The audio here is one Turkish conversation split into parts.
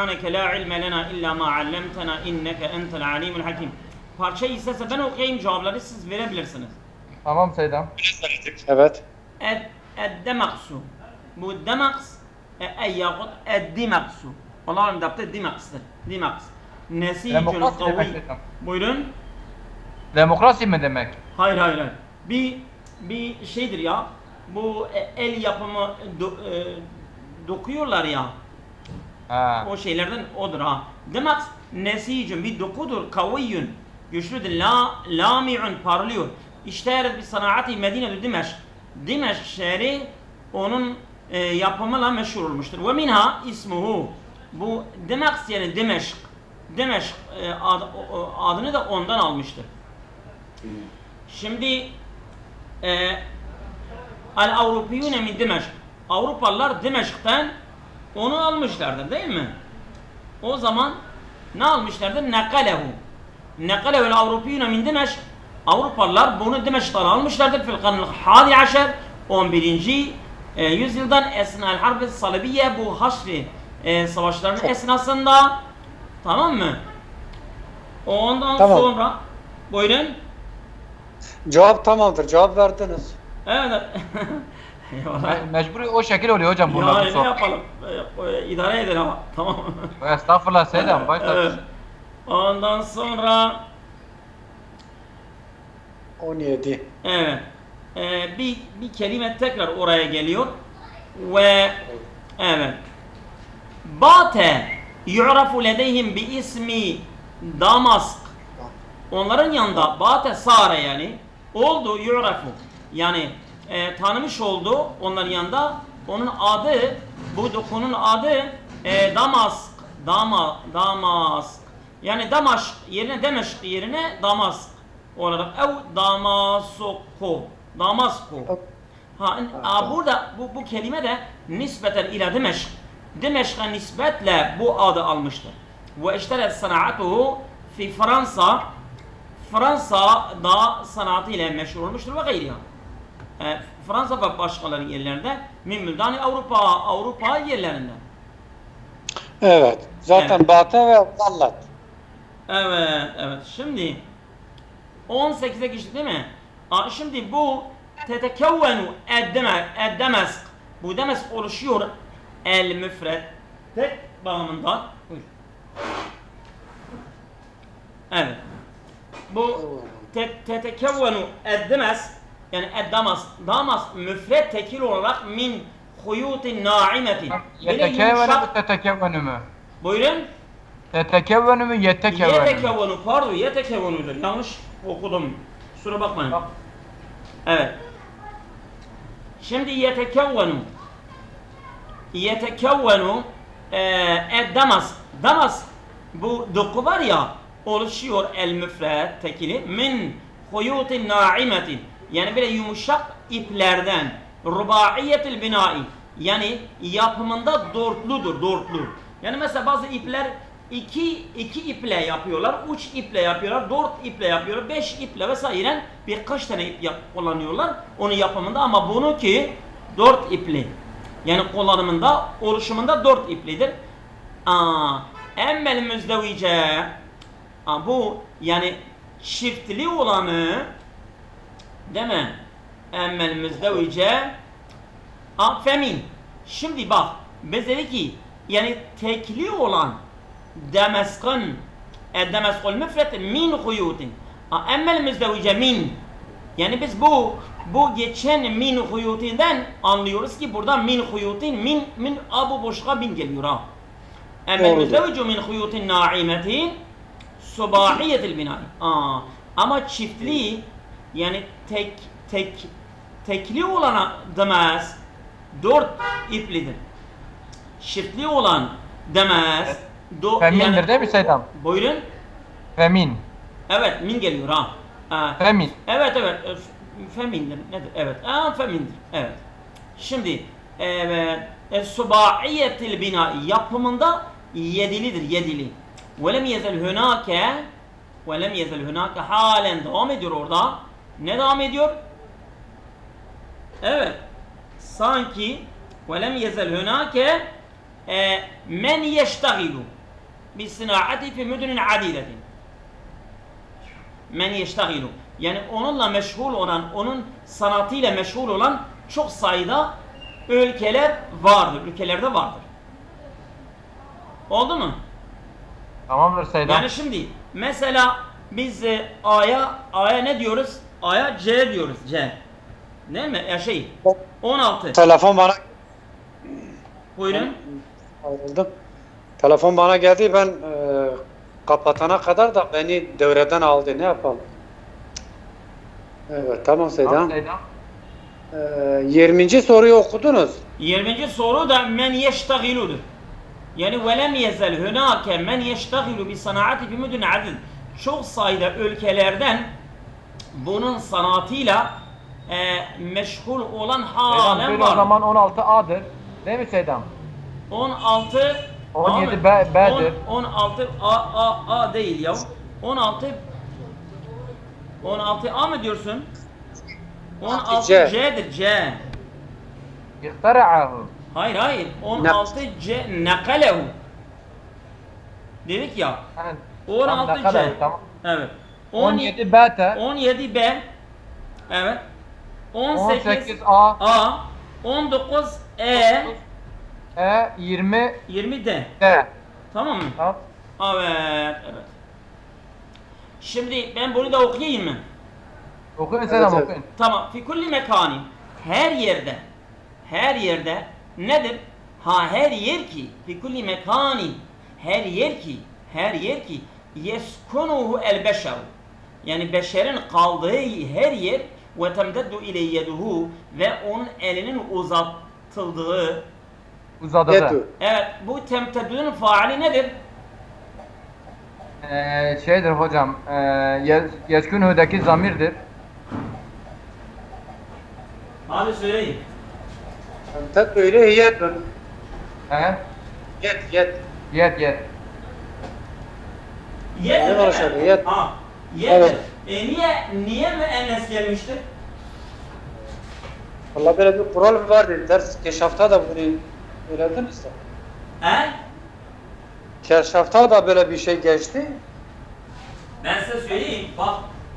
Subhaneke la ilme lena illa ma allamtena inneke entel alimul hakim. Parçayı istese ben okuyayım cevapları siz verebilirsiniz. Tamam Seydam. Evet. Ed, eddemaksu. Bu demaks e, ey yahut eddimaksu. Allah'ın dapte dimaksdır. Dimaks. Nesicun kavi. Buyurun. Demokrasi mi demek? Hayır hayır hayır. Bir bir şeydir ya. Bu e, el yapımı do- e, dokuyorlar ya. O şeylerden odur ha. Demek nesicun bir dokudur kaviyyun. Güçlüdür. La, lami'un parlıyor. İşte bir sanatı Medine'de Dimeşk. Dimeşk şehri onun e, yapımıyla meşhur olmuştur. Ve minha ismuhu. Bu Demek yani Dimeşk. Dimeşk e, ad, adını da ondan almıştır. Şimdi e, Al Avrupiyune min Dimeşk. Avrupalılar Dimeşk'ten onu almışlardır değil mi? O zaman ne almışlardır? Nekalehu. Nekalehu el Avrupiyune min Dimeşk. Avrupalılar bunu Dimeşk'tan almışlardır. Fil hadi aşer 11. e, yüzyıldan esnal harbi salibiye bu Haçlı e, savaşlarının esnasında tamam mı? Ondan Tamam. sonra buyurun. Cevap tamamdır. Cevap verdiniz. Evet. Eyvallah. Me- mecburi o şekil oluyor hocam bunlar. Ya ne yapalım? E, e, İdare edin ama. Tamam. Estağfurullah Seydam. Başla. Evet. Ondan sonra 17. evet. E, bir bir kelime tekrar oraya geliyor ve evet. Bate yu'rafu ledeyhim bi ismi Damask. Onların yanında Bate Sare yani oldu yu'rafu. Yani e, tanımış oldu onların yanında onun adı bu dokunun adı e, Damask. Dama Damask. Yani Damaşk yerine Demeşk yerine Damask olarak ev Damasoko. Damasko. Ha, a, burada bu, bu kelime de nispeten ila Dimeşk. Dimeşk'e nispetle bu adı almıştır. Ve işteret sanatuhu fi Fransa Fransa'da sanatı ile meşhur olmuştur ve gayriha. E, Fransa ve başkaları yerlerinde min müldani Avrupa Avrupa yerlerinde. Evet. Zaten Evet. Bate ve Vallat. Evet, evet. Şimdi 18'e geçtik değil mi? Aa, şimdi bu tetekevvenu eddeme, eddemesk. Bu demesk oluşuyor el müfred. Tek bağımında. Buyur. Evet. Bu te, tetekevvenu eddemesk yani eddamas, damas müfred tekil olarak min huyutin Yetekevvenü mü yumuşak- tetekevvenü mü? Buyurun. Tetekevvenü mü yetekevvenü mü? Yetekevvenu pardon yetekevvenudur. Yanlış okudum. Kusura bakmayın. Evet. Şimdi yetekevvenu yetekevvenu e, damas damas bu doku var ya oluşuyor el müfred tekili min huyutin naimetin yani böyle yumuşak iplerden rubaiyetil binai yani yapımında dörtlüdür dörtlü yani mesela bazı ipler iki, iki iple yapıyorlar, üç iple yapıyorlar, dört iple yapıyorlar, beş iple vesaire birkaç tane ip yap, kullanıyorlar onun yapımında ama bunu ki dört ipli. Yani kullanımında, oluşumunda dört iplidir. Aa, emmel müzdevice bu yani çiftli olanı değil mi? Emmel müzdevice Aa, femin. Şimdi bak biz dedik ki yani tekli olan demeskın e, demeskul müfret min huyutin. Emmel müzdevice min. Yani biz bu bu geçen min huyutinden anlıyoruz ki burada min huyutin min min abu boşka min geliyor ha. Emmel müzdevicu min huyutin naimetin subahiyetil binai. Aa, ama çiftli yani tek tek tekli olana demez dört iplidir. Çiftli olan demez. Do, Femindir değil mi Seydam? Buyurun. Femin. Evet min geliyor ha. Ha, Femin. Evet evet. e, Femindir. Nedir? Evet. Aa, femindir. Evet. Şimdi evet. E, subaiyetil bina yapımında yedilidir. Yedili. Ve lem yezel hunake ve lem yezel hunake halen devam ediyor orada. Ne devam ediyor? Evet. Sanki lem yezel hunake e, men yeştagilu bi sinaati fi müdünün adidetin. Men yeştagilu. Yani onunla meşgul olan, onun sanatıyla meşgul olan çok sayıda ülkeler vardır. Ülkelerde vardır. Oldu mu? Tamamdır Seydam. Yani şimdi mesela biz e, A'ya A'ya ne diyoruz? A'ya C diyoruz. C. Değil mi? Ya şey 16. Telefon bana Buyurun. ayrıldım. Telefon bana geldi ben e, kapatana kadar da beni devreden aldı. Ne yapalım? Evet tamam. Seydam. E, 20. soruyu okudunuz. 20. soru da men yeştagiludur. Yani ve lem yezel hunake men yeştagilu bi sanaati fi müdün adid. Çok sayıda ülkelerden bunun sanatıyla e, meşgul olan halen bir o var. zaman 16A'dır. Değil mi Seydam? 16 17 Abi, B- B'dir. 10 16 A A A değil ya. 16 16 A mı diyorsun? 16 C. C'dir C. İhtara'ahu. Hayır hayır. 16 C nakalehu. Dedik ya. Yani, 16 tam dakika C. Tamam. Evet. 17 B'te. 17 B. Evet. 18, 18 A. A. 19 E. E 20 20 D. D. Tamam mı? Tamam. Evet, evet. Şimdi ben bunu da okuyayım mı? Okuyun Seydam evet. okuyun. Tamam. Fi kulli mekani. Her yerde. Her yerde nedir? Ha her yer ki fi kulli mekani. Her yer ki her yer ki yeskunuhu el beşer. Yani beşerin kaldığı her yer ve temteddu ile yeduhu ve onun elinin uzatıldığı Uzadı. Yedu. Evet bu temteddünün faali nedir? Ee, şeydir hocam. E, ye- yeskünhü'deki zamirdir. Hadi söyleyin. Tek böyle yet. He? Yet yet. Yet yet. Yedir. Ne var aşağıda? Yet. Ha. Yedir. Evet. E niye niye müennes gelmiştir? Valla böyle bir kural vardı. Ders keşafta da bunu öğrendiniz de. He? Keşafta da böyle bir şey geçti. Ben size söyleyeyim. Bak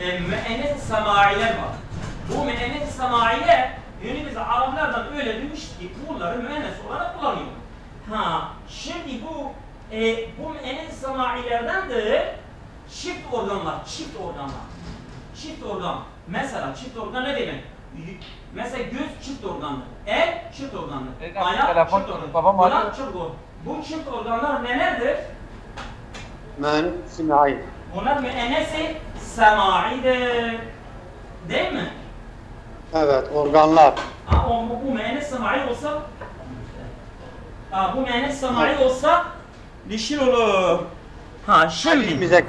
e, müennes semailer var. Bu müennes semailer günümüzde Araplardan öyle demiş ki bunları müennes olarak kullanıyor. Ha şimdi bu e, bu müennes semailerden çift organlar, çift organlar. Çift organ. Mesela çift organ ne demek? Mesela göz çift organlı, el çift organlı, ayak Telefon çift organlı, babam kulak arıyor. çift organlı. Bu çift organlar nelerdir? Men simai. Bunlar müennesi semaidir. Değil mi? Evet organlar. Ha, o, bu müennes semai olsa ha, bu müennes semai olsa dişil olur. Ha şimdi Elimize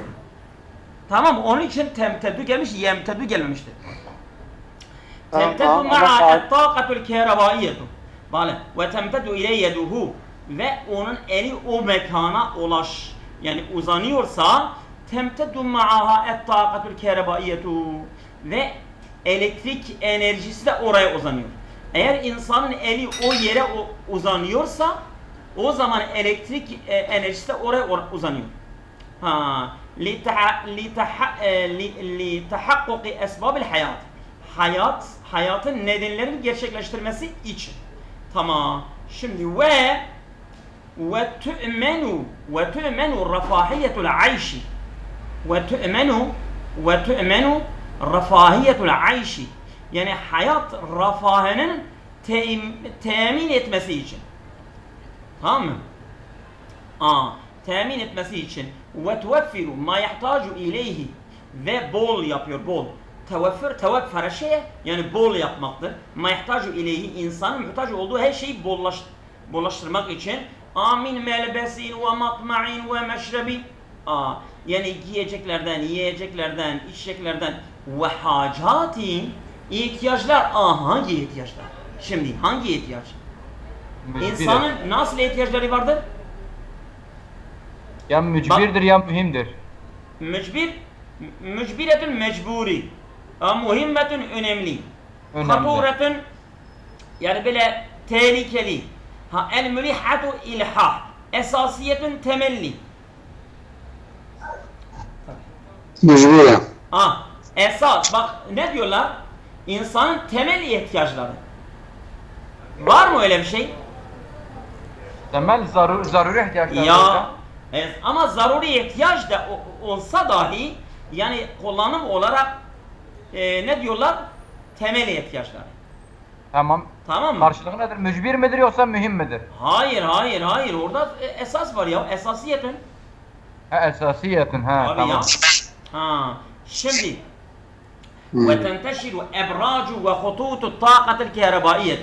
tamam onun için temteddü gelmiş yemteddü gelmemiştir. Tamam, ma'a et-taqatul kehrabaiyyetu. Bale ve temteddü ile yeduhu ve onun eli o mekana ulaş yani uzanıyorsa temteddü ma'aha et-taqatul kehrabaiyyetu ve elektrik enerjisi de oraya uzanıyor. Eğer insanın eli o yere uzanıyorsa o zaman elektrik e, enerjisi de oraya or- uzanıyor. Ha, لتح... لتح... لتحقق أسباب الحياة. Hayat, hayatın nedenlerini gerçekleştirmesi için. Tamam. Şimdi ve ve tu'menu ve tu'menu rafahiyetul ayşi ve tu'menu ve tu'menu rafahiyetul ayşi yani hayat refahının tem- temin etmesi için. Tamam mı? Aa, temin etmesi için ve tuveffiru ma yahtacu ileyhi ve bol yapıyor bol. Teveffür teveffere şeye yani bol yapmaktır. Ma yahtacu ileyhi insanın muhtaç olduğu her şeyi bollaş, bollaştırmak için amin melbesin ve matma'in ve meşrebin Aa, yani giyeceklerden, yiyeceklerden, içeceklerden ve hacatin ihtiyaçlar. Aa, hangi ihtiyaçlar? Şimdi hangi ihtiyaç? İnsanın nasıl ihtiyaçları vardır? Ya mücbirdir ya mühimdir. Mücbir, mücbiretün mecburi. Ha, Muhimmetün önemli. Önemli. Haturetün yani böyle tehlikeli. Ha el mülihatu ilhah. Esasiyetün temelli. Mecburen. Ha esas bak ne diyorlar? İnsanın temel ihtiyaçları. Var mı öyle bir şey? Temel zarur, zaruri ihtiyaçlar Ya hocam. e, ama zaruri ihtiyaç da o- olsa dahi yani kullanım olarak e, ne diyorlar? Temel ihtiyaçları. Tamam. Tamam mı? Karşılığı nedir? Mücbir midir yoksa mühim midir? Hayır hayır hayır orada e, esas var ya esasiyetün. Ha esasiyetin ha Abi tamam. ya. Ha şimdi وتنتشر ابراج وخطوط الطاقه الكهربائيه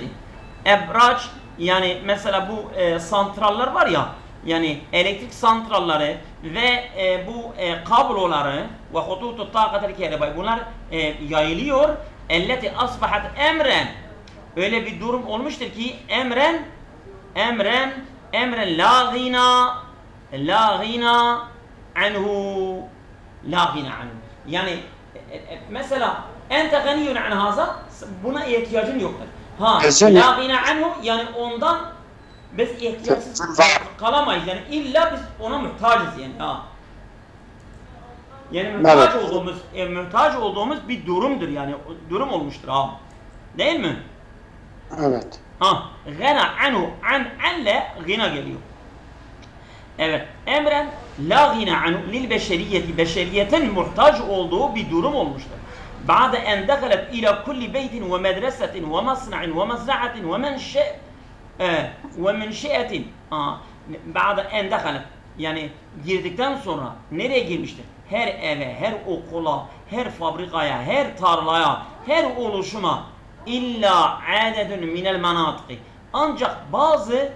ebraç yani mesela bu e, santrallar var ya yani elektrik santralları ve e, bu e, kabloları ve hututu takatel kehrebai bunlar e, yayılıyor. Elleti asbahat emren. Öyle bir durum olmuştur ki emren emren emren la gina la gina anhu la gina anhu. Yani e, e, mesela ente ganiyun an haza buna ihtiyacın yoktur. Ha la gina anhu yani ondan biz ihtiyaçsız kalamayız yani illa biz ona muhtacız yani ha. Yani muhtaç Evet. olduğumuz e, muhtaç olduğumuz bir durumdur yani o durum olmuştur ha. Değil mi? Evet. Ha, gana anhu an anle gina geliyor. Evet, emren la gina anhu lil beşeriyeti beşeriyetin muhtaç olduğu bir durum olmuştur. بعد أن دخلت إلى كل بيت ومدرسة ومصنع ومزرعة ومنشأ e, ve münşiyetin. Ba'da en dekalet. Yani girdikten sonra nereye girmiştir? Her eve, her okula, her fabrikaya, her tarlaya, her oluşuma illa adedun minel manatiki. Ancak bazı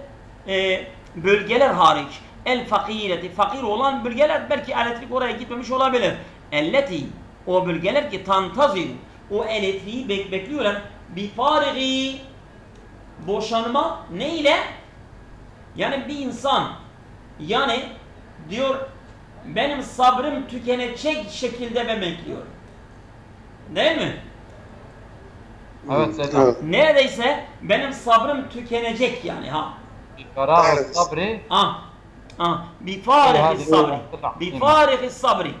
e, bölgeler hariç el fakireti, fakir olan bölgeler belki elektrik oraya gitmemiş olabilir. Elleti, o bölgeler ki tantazil, o elektriği bek bekliyorlar. Bi farigi boşanma ne ile? Yani bir insan yani diyor benim sabrım tükenecek şekilde ben bekliyorum. Değil mi? Evet. Evet. Neredeyse benim sabrım tükenecek yani ha. Evet. sabri Ah. Ah. Bir farihi sabri. Bir farihi sabri.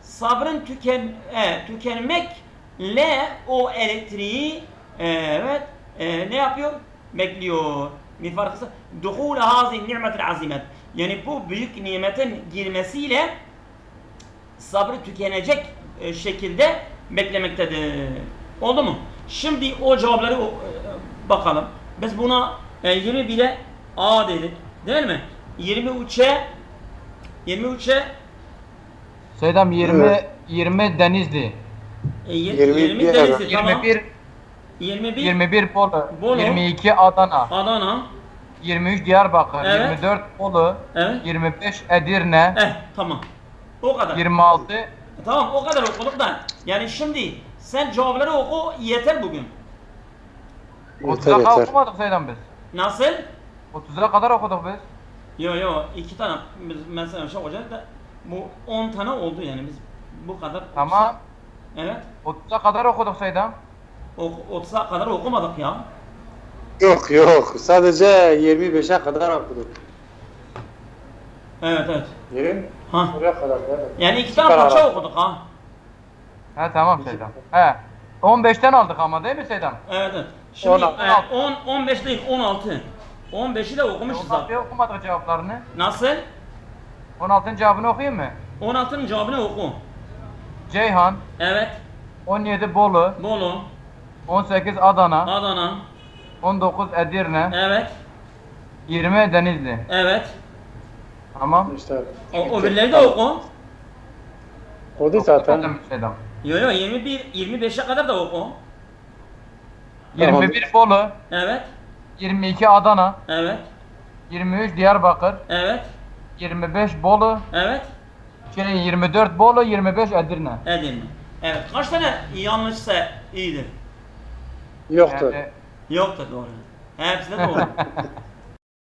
Sabrın tüken e, tükenmekle o elektriği e, evet e, ne yapıyor? Bekliyor. Bir farkı duhul hazi nimetil azimet. Yani bu büyük nimetin girmesiyle sabrı tükenecek e, şekilde beklemektedir. Oldu mu? Şimdi o cevapları o- e, bakalım. Biz buna e, 20 bile A dedik. Değil mi? 23'e 23'e Seydam 20 Evet. 20 Denizli. e, y- 20 20 bir Denizli ara. tamam. 21 21 21 Bolu, Bolu. 22 Adana, Adana. 23 Diyarbakır, Evet. 24 Bolu, Evet. 25 Edirne, Eh tamam. O kadar. 26 Tamam o kadar okuduk da. Yani şimdi sen cevapları oku yeter bugün. 30'a Yeter kadar yeter. okumadık Seydam biz. Nasıl? 30'a kadar okuduk biz. Yo yo iki tane biz mesela şey olacak da bu 10 tane oldu yani biz bu kadar. Tamam. Evet. 30'a kadar okuduk Seydam. Ok, 30'a kadar okumadık ya. Yok yok. Sadece 25'e kadar okuduk. Evet evet. 20 Ha. buraya kadar. evet. Yani iki tane Süper parça abi. okuduk ha. He tamam Seydam. He. 15'ten aldık ama değil mi Seydam? Evet evet. Şimdi 16. e, 10 15 değil 16. 15'i de okumuşuz 16'yı zaten. okumadık cevaplarını. Nasıl? 16'ın cevabını okuyayım mı? 16'nın cevabını oku. Ceyhan, Evet. 17 Bolu, Bolu, 18 Adana, Adana. 19 Edirne, Evet. 20 Denizli. Evet. Tamam. İşte. O öbürleri de oku. Oldu zaten. Seydam. Yo yo 21 25'e kadar da oku. 21 Bolu, Evet. 22 Adana, Evet. 23 Diyarbakır, Evet. 25 Bolu, Evet. şey 24 Bolu, 25 Edirne. Edirne. Evet. Kaç tane yanlışsa iyidir? Yoktur. Yani Yoktur doğru. Hepsi de doğru.